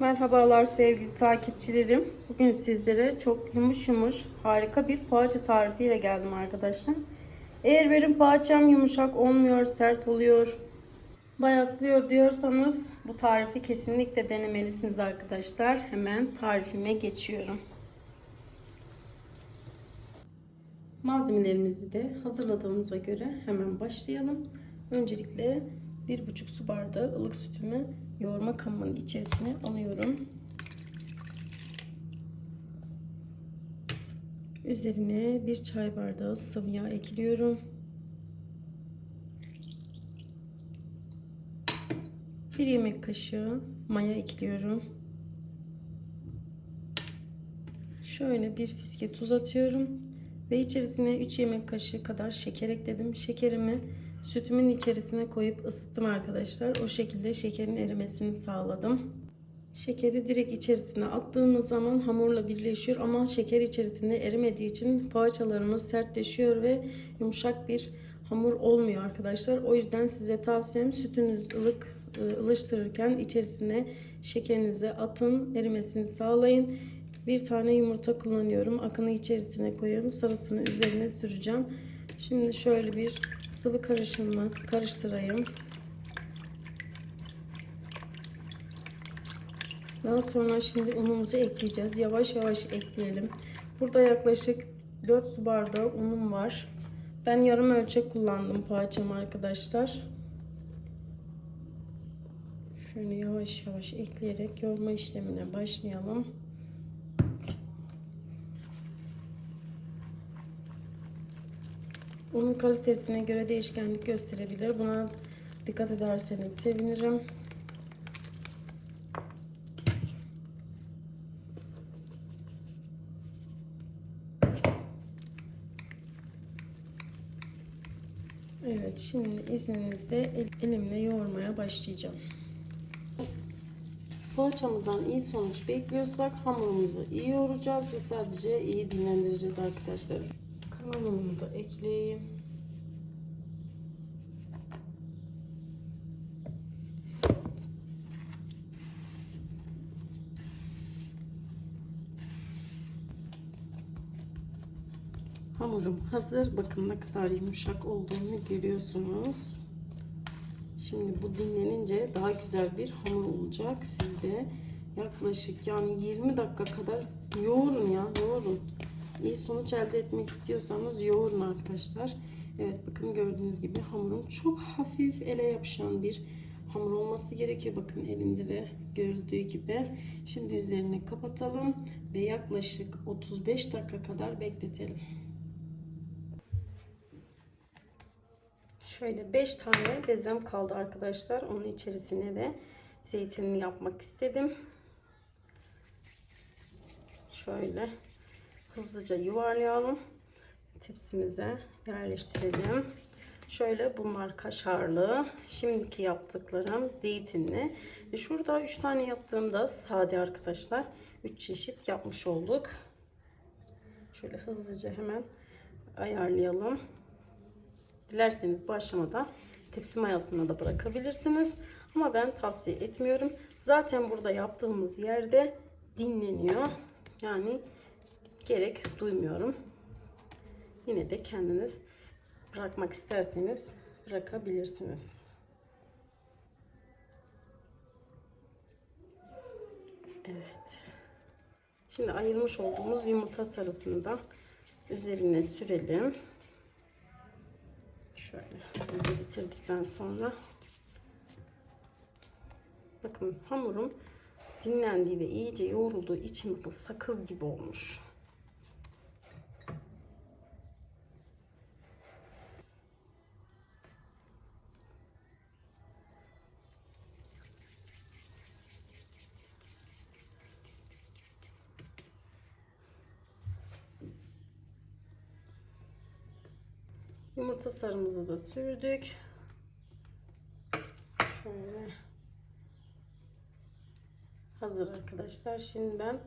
Merhabalar sevgili takipçilerim. Bugün sizlere çok yumuş yumuş harika bir poğaça tarifiyle geldim arkadaşlar. Eğer benim poğaçam yumuşak olmuyor, sert oluyor, bayatlıyor diyorsanız bu tarifi kesinlikle denemelisiniz arkadaşlar. Hemen tarifime geçiyorum. Malzemelerimizi de hazırladığımıza göre hemen başlayalım. Öncelikle 1,5 su bardağı ılık sütümü yoğurma kabımın içerisine alıyorum. Üzerine bir çay bardağı sıvı yağ ekliyorum. Bir yemek kaşığı maya ekliyorum. Şöyle bir fiske tuz atıyorum. Ve içerisine 3 yemek kaşığı kadar şeker ekledim. Şekerimi sütümün içerisine koyup ısıttım arkadaşlar. O şekilde şekerin erimesini sağladım. Şekeri direkt içerisine attığımız zaman hamurla birleşiyor ama şeker içerisinde erimediği için poğaçalarımız sertleşiyor ve yumuşak bir hamur olmuyor arkadaşlar. O yüzden size tavsiyem sütünüz ılık ıı, ılıştırırken içerisine şekerinizi atın, erimesini sağlayın. Bir tane yumurta kullanıyorum. Akını içerisine koyuyorum. Sarısını üzerine süreceğim. Şimdi şöyle bir sıvı karışımı karıştırayım. Daha sonra şimdi unumuzu ekleyeceğiz. Yavaş yavaş ekleyelim. Burada yaklaşık 4 su bardağı unum var. Ben yarım ölçek kullandım poğaçam arkadaşlar. Şöyle yavaş yavaş ekleyerek yoğurma işlemine başlayalım. Unun kalitesine göre değişkenlik gösterebilir. Buna dikkat ederseniz sevinirim. Evet şimdi izninizle elimle yoğurmaya başlayacağım. Poğaçamızdan iyi sonuç bekliyorsak hamurumuzu iyi yoğuracağız ve sadece iyi dinlendireceğiz arkadaşlar. Unumu da ekleyeyim. Hamurum hazır. Bakın ne kadar yumuşak olduğunu görüyorsunuz. Şimdi bu dinlenince daha güzel bir hamur olacak. Siz de yaklaşık yani 20 dakika kadar yoğurun ya yoğurun. Sonuç elde etmek istiyorsanız yoğurun arkadaşlar. Evet bakın gördüğünüz gibi hamurum çok hafif ele yapışan bir hamur olması gerekiyor. Bakın elimde de görüldüğü gibi. Şimdi üzerine kapatalım ve yaklaşık 35 dakika kadar bekletelim. Şöyle 5 tane bezem kaldı arkadaşlar. Onun içerisine de zeytinini yapmak istedim. Şöyle hızlıca yuvarlayalım. Tepsimize yerleştirelim. Şöyle bunlar kaşarlı. Şimdiki yaptıklarım zeytinli. Ve şurada 3 tane yaptığımda sade arkadaşlar. 3 çeşit yapmış olduk. Şöyle hızlıca hemen ayarlayalım. Dilerseniz bu aşamada tepsi mayasına da bırakabilirsiniz. Ama ben tavsiye etmiyorum. Zaten burada yaptığımız yerde dinleniyor. Yani gerek duymuyorum. Yine de kendiniz bırakmak isterseniz bırakabilirsiniz. Evet. Şimdi ayırmış olduğumuz yumurta sarısını da üzerine sürelim. Şöyle hızlıca bitirdikten sonra bakın hamurum dinlendiği ve iyice yoğrulduğu için sakız gibi olmuş. Yumurta sarımızı da sürdük. Şöyle hazır arkadaşlar. Şimdi ben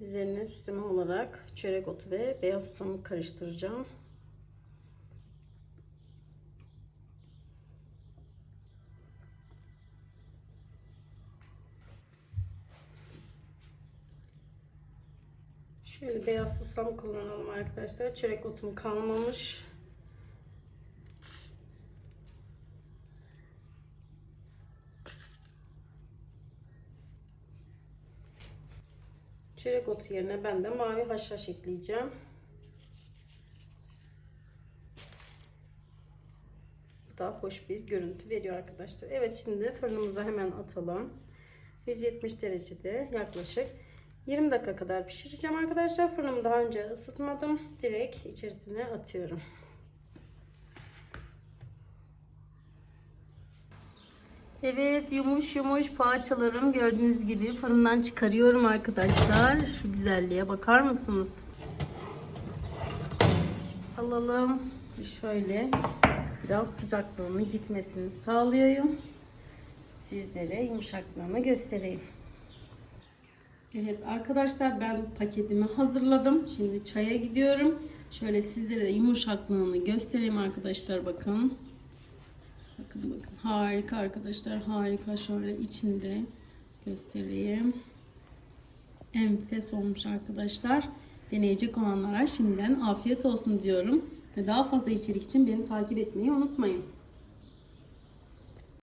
üzerine süsleme olarak çörek otu ve beyaz susamı karıştıracağım. Şöyle beyaz susam kullanalım arkadaşlar. Çörek otum kalmamış. Çörek otu yerine ben de mavi haşhaş ekleyeceğim. Bu da hoş bir görüntü veriyor arkadaşlar. Evet şimdi fırınımıza hemen atalım. 170 derecede yaklaşık 20 dakika kadar pişireceğim arkadaşlar. Fırınımı daha önce ısıtmadım. Direkt içerisine atıyorum. Evet yumuş yumuş poğaçalarım gördüğünüz gibi fırından çıkarıyorum arkadaşlar. Şu güzelliğe bakar mısınız? Alalım. Şöyle biraz sıcaklığını gitmesini sağlıyorum. Sizlere yumuşaklığını göstereyim. Evet arkadaşlar ben paketimi hazırladım. Şimdi çaya gidiyorum. Şöyle sizlere de yumuşaklığını göstereyim arkadaşlar bakın. Bakın bakın harika arkadaşlar harika şöyle içinde göstereyim. Enfes olmuş arkadaşlar. Deneyecek olanlara şimdiden afiyet olsun diyorum. Ve daha fazla içerik için beni takip etmeyi unutmayın.